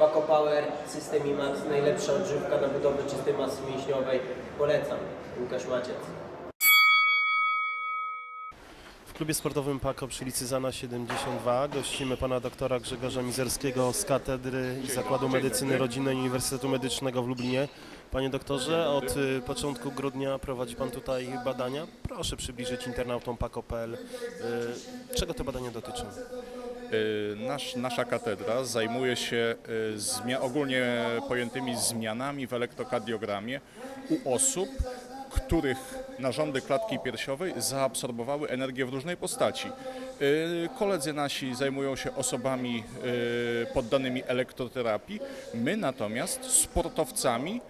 Paco Power, System IMAX, najlepsza odżywka na budowę czystej masy mięśniowej. Polecam. Łukasz Maciec. W klubie sportowym PAKO przy Licyzana 72 gościmy pana doktora Grzegorza Mizerskiego z Katedry i Zakładu Medycyny Rodzinnej Uniwersytetu Medycznego w Lublinie. Panie doktorze, od y, początku grudnia prowadzi pan tutaj badania. Proszę przybliżyć internautom PAKO.pl, y, czego te badania dotyczą. Y, Nasz, nasza katedra zajmuje się zmia- ogólnie pojętymi zmianami w elektrokardiogramie u osób, których narządy klatki piersiowej zaabsorbowały energię w różnej postaci. Y, Koledzy nasi zajmują się osobami poddanymi elektroterapii, my natomiast sportowcami,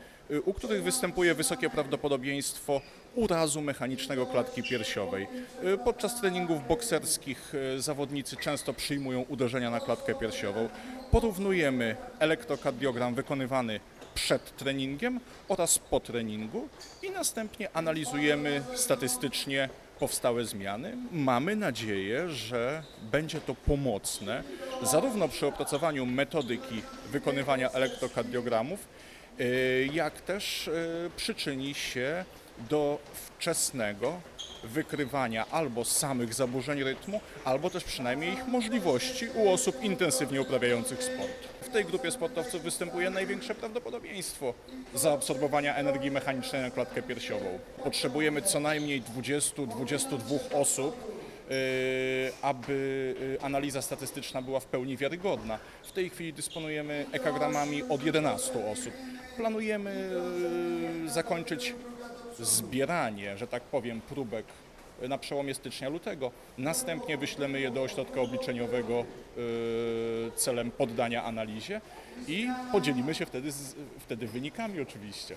u których występuje wysokie prawdopodobieństwo urazu mechanicznego klatki piersiowej. Y, Podczas treningów bokserskich y, zawodnicy często przyjmują uderzenia na klatkę piersiową. Porównujemy elektrokardiogram wykonywany przed treningiem oraz po treningu i następnie analizujemy statystycznie powstałe zmiany. Mamy nadzieję, że będzie to pomocne zarówno przy opracowaniu metodyki wykonywania elektrokardiogramów, y, jak też y, przyczyni się do wczesnego wykrywania albo samych zaburzeń rytmu, albo też przynajmniej ich możliwości u osób intensywnie uprawiających sport. W tej grupie sportowców występuje największe prawdopodobieństwo zaabsorbowania energii mechanicznej na klatkę piersiową. Potrzebujemy co najmniej 20-22 osób, aby yy, analiza statystyczna była w pełni wiarygodna. W tej chwili dysponujemy ekagramami od 11 osób. Planujemy yy, zakończyć zbieranie, że tak powiem, próbek na przełomie stycznia-lutego. Następnie wyślemy je do ośrodka obliczeniowego celem poddania analizie i podzielimy się wtedy, z, wtedy wynikami oczywiście.